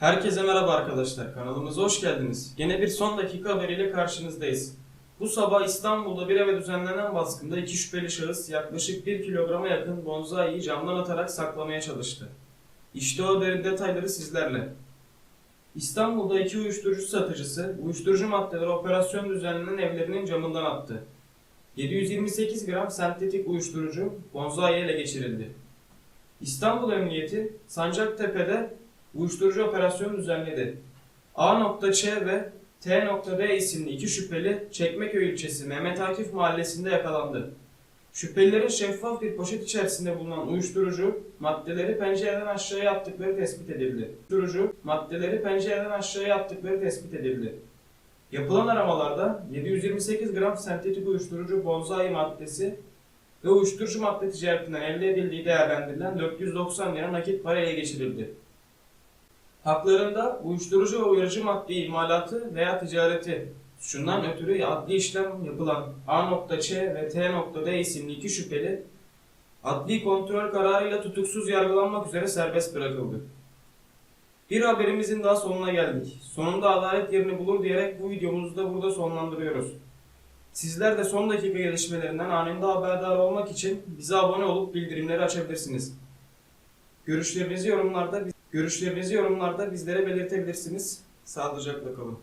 Herkese merhaba arkadaşlar. Kanalımıza hoş geldiniz. Gene bir son dakika haberiyle karşınızdayız. Bu sabah İstanbul'da bir eve düzenlenen baskında iki şüpheli şahıs yaklaşık 1 kilograma yakın bonzaiyi camdan atarak saklamaya çalıştı. İşte o haberin detayları sizlerle. İstanbul'da iki uyuşturucu satıcısı uyuşturucu maddeleri operasyon düzenlenen evlerinin camından attı. 728 gram sentetik uyuşturucu bonzai ele geçirildi. İstanbul Emniyeti Sancaktepe'de uyuşturucu operasyon düzenledi. A.Ç ve T.D isimli iki şüpheli Çekmeköy ilçesi Mehmet Akif mahallesinde yakalandı. Şüphelilerin şeffaf bir poşet içerisinde bulunan uyuşturucu maddeleri pencereden aşağıya attıkları tespit edildi. Uyuşturucu maddeleri pencereden aşağıya attıkları tespit edildi. Yapılan aramalarda 728 gram sentetik uyuşturucu bonzai maddesi ve uyuşturucu madde ticaretinden elde edildiği değerlendirilen 490 lira nakit para ele geçirildi. Haklarında uyuşturucu ve uyarıcı madde imalatı veya ticareti suçundan ötürü adli işlem yapılan A.Ç ve T.D isimli iki şüpheli adli kontrol kararıyla tutuksuz yargılanmak üzere serbest bırakıldı. Bir haberimizin daha sonuna geldik. Sonunda adalet yerini bulur diyerek bu videomuzu da burada sonlandırıyoruz. Sizler de son dakika gelişmelerinden anında haberdar olmak için bize abone olup bildirimleri açabilirsiniz. Görüşlerinizi yorumlarda görüşlerinizi yorumlarda bizlere belirtebilirsiniz. Sağlıcakla kalın.